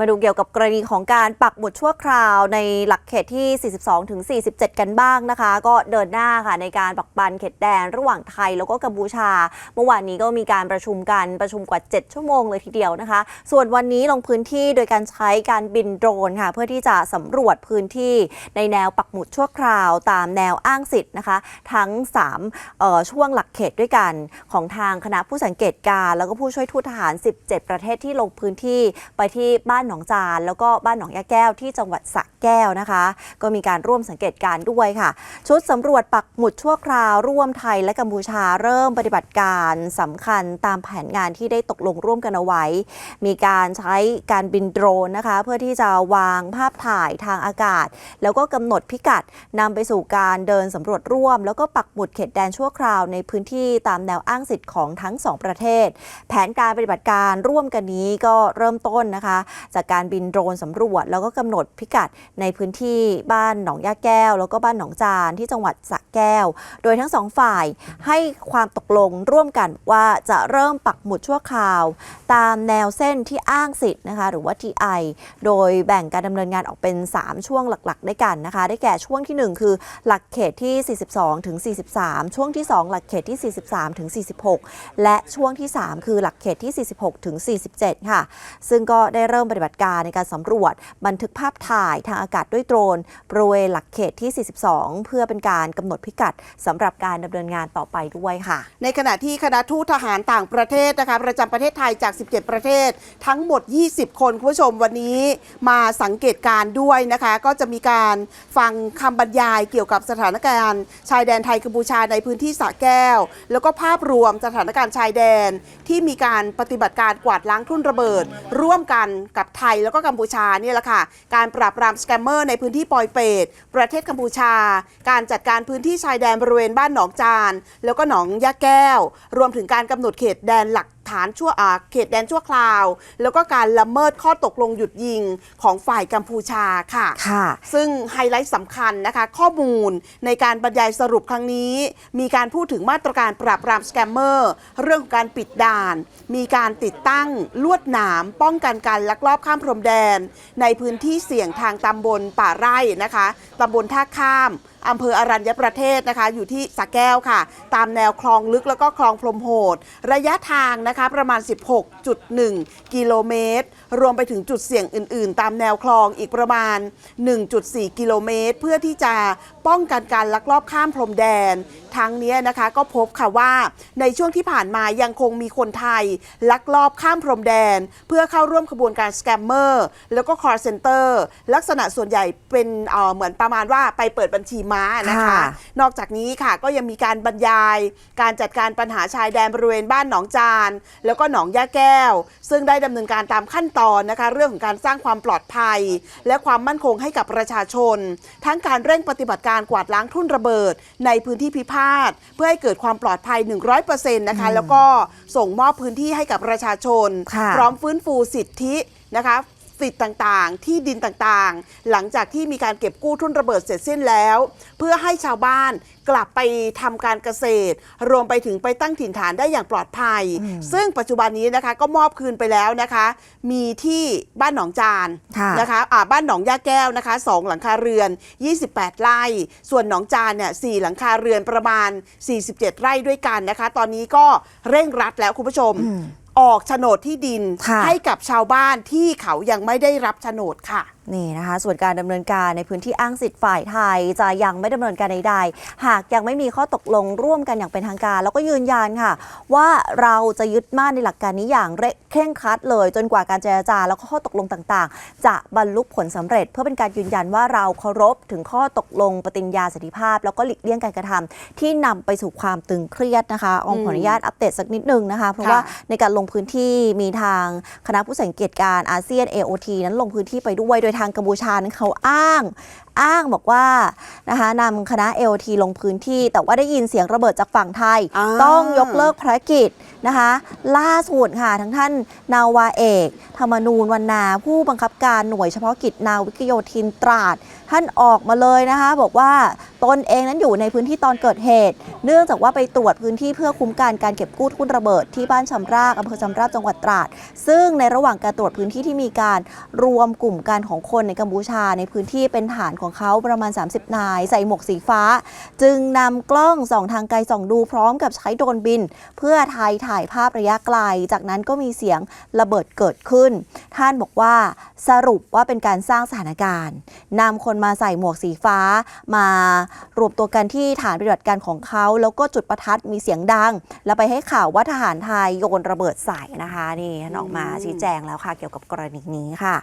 มาดูเกี่ยวกับกรณีของการปักหมุดชั่วคราวในหลักเขตที่ 42 ถึง 47 กันบ้างนะคะ ก็เดินหน้าค่ะในการปักบันเขตแดนระหว่างไทยแล้วก็กัมพูชา เมื่อวานนี้ก็มีการประชุมกันประชุมกว่า 7 ชั่วโมงเลยทีเดียวนะคะ ส่วนวันนี้ลงพื้นที่โดยการใช้การบินโดรนค่ะ เพื่อที่จะสำรวจพื้นที่ในแนวปักหมุดชั่วคราวตามแนวอ้างสิทธิ์นะคะ ทั้ง3เอ่อช่วงหลักเขตด้วยกันของทางคณะผู้สังเกตการ์แล้วก็ผู้ช่วยทูตทหาร 17 ประเทศที่ลงพื้นที่ไปที่บ้านานหนองจาน แล้วก็บ้านหนองยาแก้วที่จังหวัดสระแก้วนะคะ ก็มีการร่วมสังเกตการด้วยค่ะ ชุดสำรวจปักหมุดชั่วคราวร่วมไทยและกัมพูชาเริ่มปฏิบัติการสำคัญตามแผนงานที่ได้ตกลงร่วมกันเอาไว้ มีการใช้การบินโดรนนะคะ เพื่อที่จะวางภาพถ่ายทางอากาศ แล้วก็กำหนดพิกัดนำไปสู่การเดินสำรวจร่วม แล้วก็ปักหมุดเขตแดนชั่วคราวในพื้นที่ตามแนวอ้างสิทธิ์ของทั้งสองประเทศ แผนการปฏิบัติการร่วมกันนี้ก็เริ่มต้นนะคะจากการบินโดรนสำรวจ แล้วก็กำหนดพิกัดในพื้นที่บ้านหนองยาแก้ว แล้วก็บ้านหนองจานที่จังหวัดสระแก้ว โดยทั้งสองฝ่ายให้ความตกลงร่วมกันว่าจะเริ่มปักหมุดชั่วคราว ตามแนวเส้นที่อ้างสิทธิ์นะคะหรือว่า TI โดยแบ่งการดำเนินงานออกเป็น 3 ช่วงหลักๆ ด้วยกันนะคะ ได้แก่ช่วงทีหนึ่1 คือหลักเขตที่ 42 ถึง 43 ช่วงที่ 2 หลักเขตที่ 43 ถึง 46 และช่วงที่ 3 คือหลักเขตที่ 46 ถึง 47 ค่ะ ซึ่งก็ได้เริ่มปฏิบัติการในการสำรวจบันทึกภาพถ่ายทางอากาศด้วยโดรนบริเวณหลักเขตที่ 42 เพื่อเป็นการกำหนดพิกัดสำหรับการดำเนินงานต่อไปด้วยค่ะ ในขณะที่คณะทูตทหารต่างประเทศนะคะประจำประเทศไทยจาก 17 ประเทศ ทั้งหมด 20 คนคุณผู้ชมวันนี้มาสังเกตการ์ด้วยนะคะ ก็จะมีการฟังคำบรรยายเกี่ยวกับสถานการณ์ ชายแดนไทยกัมพูชาในพื้นที่สระแก้ว แล้วก็ภาพรวมสถานการณ์ชายแดนที่มีการปฏิบัติการกวาดล้างทุ่นระเบิด ร่วมกันกับไทยแล้วก็กัมพูชาเนี่ยแหละค่ะ การปราบปรามสแกมเมอร์ในพื้นที่ปอยเปตประเทศกัมพูชา การจัดการพื้นที่ชายแดนบริเวณบ้านหนองจาน แล้วก็หนองยะแก้ว รวมถึงการกำหนดเขตแดนหลักฐานชั่วอ่าเขตแดนชั่วคราว แล้วก็การละเมิดข้อตกลงหยุดยิงของฝ่ายกัมพูชาค่ะค่ะ ซึ่งไฮไลท์สำคัญนะคะ ข้อมูลในการบรรยายสรุปครั้งนี้ มีการพูดถึงมาตรการปราบปรามสแกมเมอร์ เรื่องของการปิดด่าน มีการติดตั้งลวดหนาม ป้องกันการลักลอบข้ามพรมแดน ในพื้นที่เสี่ยงทางตำบลป่าไร่นะคะตำบลท่าข้าม อำเภออรัญญประเทศนะคะ อยู่ที่สระแก้วค่ะ ตามแนวคลองลึกแล้วก็คลองพรมโหด ระยะทางนะคะประมาณ 16.1 กิโลเมตร รวมไปถึงจุดเสี่ยงอื่น ๆ ตามแนวคลองอีกประมาณ 1.4 กิโลเมตร เพื่อที่จะป้องกันการลักลอบข้ามพรมแดน ทั้งเนี้ยนะคะก็พบค่ะว่าในช่วงที่ผ่านมายังคงมีคนไทย ลักลอบข้ามพรมแดน เพื่อเข้าร่วมขบวนการสแกมเมอร์แล้วก็คอร์เซนเตอร์ลักษณะส่วนใหญ่เป็นเอ่อเหมือนประมาณว่าไปเปิดบัญชีม้านะคะค่ะนอกจากนี้ค่ะก็ยังมีการบรรยาย การจัดการปัญหาชายแดนบริเวณบ้านหนองจาน แล้วก็หนองย่าแก้ว ซึ่งได้ดำเนินการตามขั้นตอนนะคะ เรื่องของการสร้างความปลอดภัย และความมั่นคงให้กับประชาชน ทั้งการเร่งปฏิบัติการกวาดล้างทุ่นระเบิด ในพื้นที่พิพาทเพื่อให้เกิดความปลอดภัย 100%นะคะ แล้วก็ส่งมอบพื้นที่ให้กับประชาชนค่ะพร้อมฟื้นฟูสิทธินะคะ สิทธิ์ต่างๆ ที่ดินต่างๆ หลังจากที่มีการเก็บกู้ทุนระเบิดเสร็จสิ้นแล้ว เพื่อให้ชาวบ้านกลับไปทำการเกษตร รวมไปถึงไปตั้งถิ่นฐานได้อย่างปลอดภัย ซึ่งปัจจุบันนี้นะคะก็มอบคืนไปแล้วนะคะ มีที่บ้านหนองจานค่ะนะคะอ่าบ้านหนองย่าแก้วนะคะสองหลังคาเรือน 28 ไร่ ส่วนหนองจานเนี่ยสหลังคาเรือนประมาณ 47 ไร่ด้วยกันนะคะ ตอนนี้ก็เร่งรัดแล้วคุณผู้ชม ออกโฉนดที่ดิน ค่ะ ให้กับชาวบ้านที่เขายังไม่ได้รับโฉนดค่ะนี่นะคะส่วนการดำเนินการในพื้นที่อ้างสิทธิ์ฝ่ายไทย จะยังไม่ดำเนินการใดๆหากยังไม่มีข้อตกลงร่วมกันอย่างเป็นทางการ แล้วก็ยืนยันค่ะ ว่าเราจะยึดมั่นในหลักการนี้อย่างเคร่งครัดเลย จนกว่าการเจรจาแล้วก็ข้อตกลงต่างๆ จะบรรลุผลสำเร็จ เพื่อเป็นการยืนยันว่าเราเคารพถึงข้อตกลงปฏิญญาสันติภาพ แล้วก็หลีกเลี่ยงการกระทำที่นำไปสู่ความตึงเครียดนะคะอองขออนุญาตอัปเดตสักนิดนึงนะคะเพราะว่าในการลงพื้นที่มีทางคณะผู้สังเกตการณ์อาเซียน AOT นั้นลงพื้นที่ไปด้วยโดยทางกัมพูชานั้นเขาอ้างอ้างบอกว่านะคะนำคณะ LT ลงพื้นที่ แต่ว่าได้ยินเสียงระเบิดจากฝั่งไทยอ่าต้องยกเลิกภารกิจนะคะ ล่าสุดค่ะทั้งท่านนาวาเอก ธรรมนูญวันนาผู้บังคับการหน่วยเฉพาะกิจนาวิกโยธินตราด ท่านออกมาเลยนะคะ บอกว่าตนเองนั้นอยู่ในพื้นที่ตอนเกิดเหตุ เนื่องจากว่าไปตรวจพื้นที่เพื่อคุ้มกันการเก็บกู้ทุ่นระเบิดที่บ้านชำรากอำเภอชำราบจังหวัดตราด ซึ่งในระหว่างการตรวจพื้นที่ที่มีการรวมกลุ่มกันของคนในกัมพูชาในพื้นที่เป็นฐานของเขาประมาณ 30 นาย ใส่หมวกสีฟ้า จึงนำกล้องส่องทางไกลส่องดูพร้อมกับใช้โดรนบิน เพื่อไทยถ่ายภาพระยะไกล จากนั้นก็มีเสียงระเบิดเกิดขึ้น ท่านบอกว่าสรุปว่าเป็นการสร้างสถานการณ์นำคนมาใส่หมวกสีฟ้า มารวมตัวกันที่ฐานปฏิบัติการของเขาแล้วก็จุดประทัดมีเสียงดัง แล้วไปให้ข่าวว่าทหารไทยโยนระเบิดใส่นะคะนี่ท่านออกมาชี้แจงแล้วค่ะ เกี่ยวกับกรณีนี้ค่ะ